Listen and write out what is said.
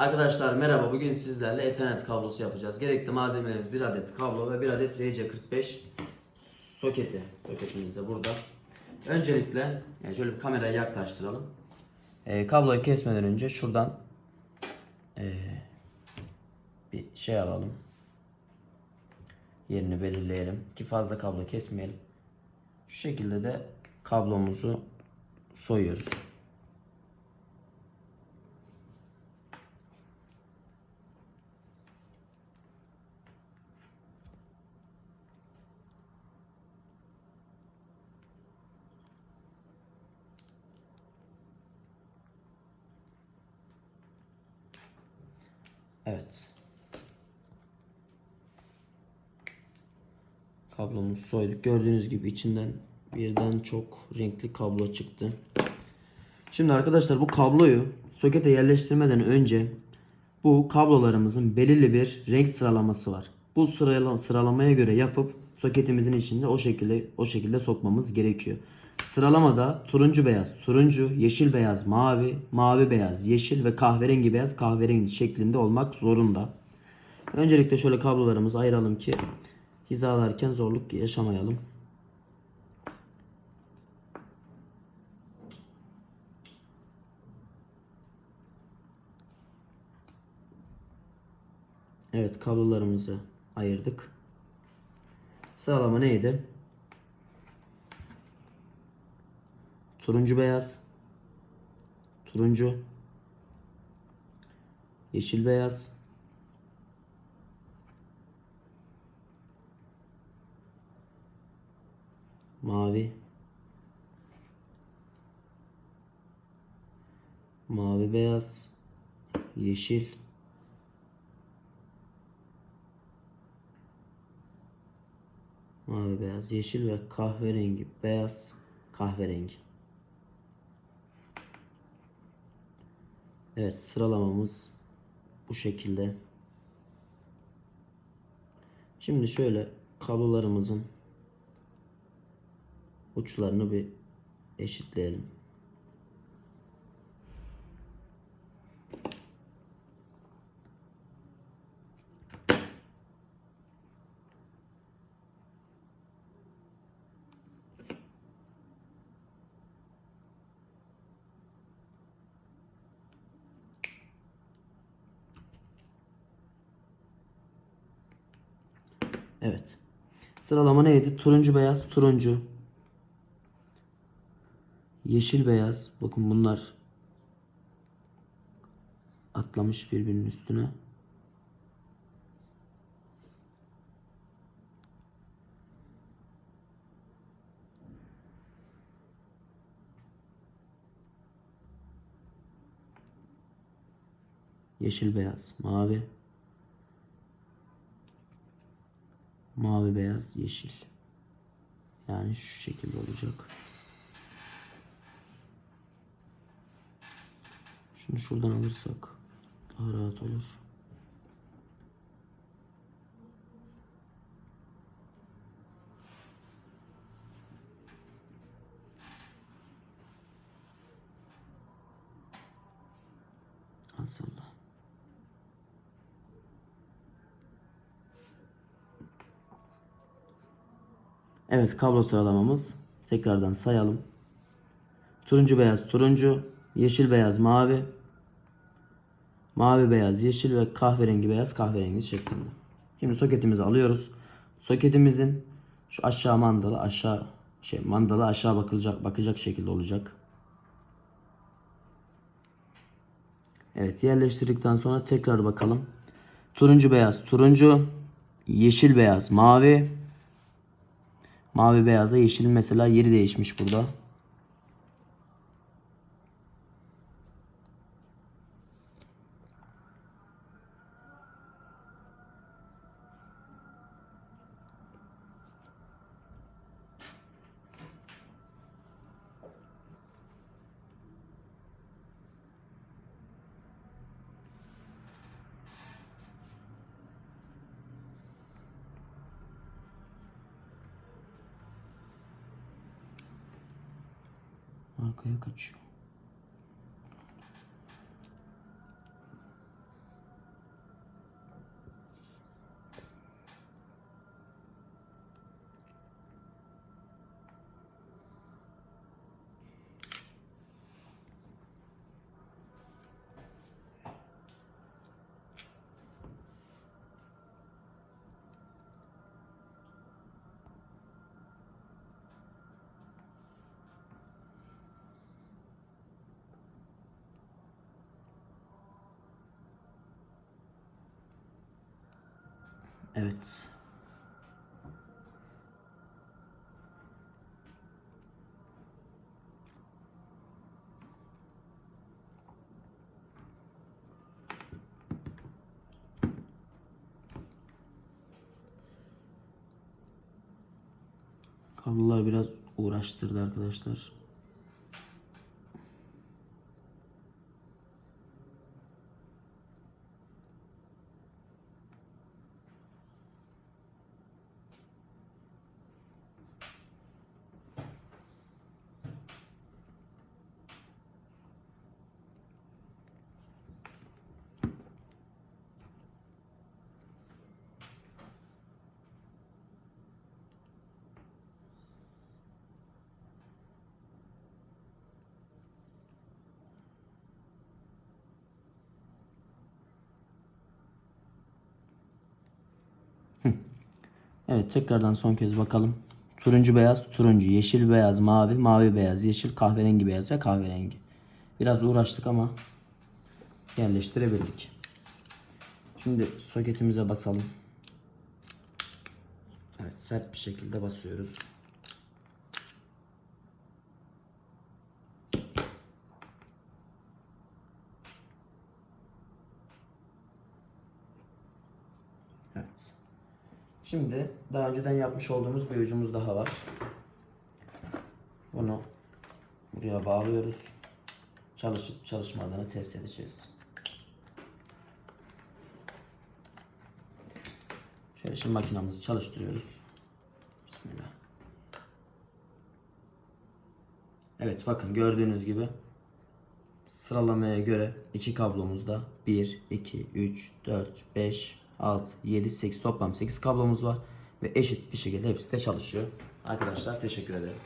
Arkadaşlar merhaba bugün sizlerle Ethernet kablosu yapacağız. Gerekli malzemelerimiz bir adet kablo ve bir adet RC45 soketi. Soketimiz de burada. Öncelikle yani şöyle bir kamerayı yaklaştıralım. Ee, kabloyu kesmeden önce şuradan ee, bir şey alalım. Yerini belirleyelim ki fazla kablo kesmeyelim. Şu şekilde de kablomuzu soyuyoruz. Evet. Kablomuzu soyduk. Gördüğünüz gibi içinden birden çok renkli kablo çıktı. Şimdi arkadaşlar bu kabloyu sokete yerleştirmeden önce bu kablolarımızın belirli bir renk sıralaması var. Bu sırala- sıralamaya göre yapıp soketimizin içinde o şekilde o şekilde sokmamız gerekiyor. Sıralamada turuncu beyaz, turuncu, yeşil beyaz, mavi, mavi beyaz, yeşil ve kahverengi beyaz, kahverengi şeklinde olmak zorunda. Öncelikle şöyle kablolarımızı ayıralım ki hizalarken zorluk yaşamayalım. Evet kablolarımızı ayırdık. Sıralama neydi? Turuncu beyaz. Turuncu. Yeşil beyaz. Mavi. Mavi beyaz. Yeşil. Mavi beyaz, yeşil ve kahverengi, beyaz, kahverengi. Evet sıralamamız bu şekilde. Şimdi şöyle kablolarımızın uçlarını bir eşitleyelim. Evet. Sıralama neydi? Turuncu beyaz, turuncu. Yeşil beyaz. Bakın bunlar atlamış birbirinin üstüne. Yeşil beyaz, mavi. Mavi, beyaz, yeşil. Yani şu şekilde olacak. Şunu şuradan alırsak daha rahat olur. Aslında. Evet kablo sıralamamız. Tekrardan sayalım. Turuncu beyaz turuncu, yeşil beyaz mavi, mavi beyaz yeşil ve kahverengi beyaz kahverengi şeklinde. Şimdi soketimizi alıyoruz. Soketimizin şu aşağı mandalı aşağı şey mandalı aşağı bakılacak bakacak şekilde olacak. Evet yerleştirdikten sonra tekrar bakalım. Turuncu beyaz turuncu, yeşil beyaz mavi, Mavi beyazla yeşilin mesela yeri değişmiş burada. которую я качу. Evet. Kablolar biraz uğraştırdı arkadaşlar. Evet tekrardan son kez bakalım. Turuncu beyaz, turuncu, yeşil beyaz, mavi, mavi beyaz, yeşil, kahverengi beyaz ve kahverengi. Biraz uğraştık ama yerleştirebildik. Şimdi soketimize basalım. Evet sert bir şekilde basıyoruz. Evet. Şimdi daha önceden yapmış olduğumuz bir ucumuz daha var. Bunu buraya bağlıyoruz. Çalışıp çalışmadığını test edeceğiz. Şöyle şimdi makinamızı çalıştırıyoruz. Bismillah. Evet bakın gördüğünüz gibi sıralamaya göre iki kablomuzda 1, 2, 3, 4, 5, 6, 7, 8 toplam 8 kablomuz var ve eşit bir şekilde hepsi de çalışıyor. Arkadaşlar teşekkür ederim.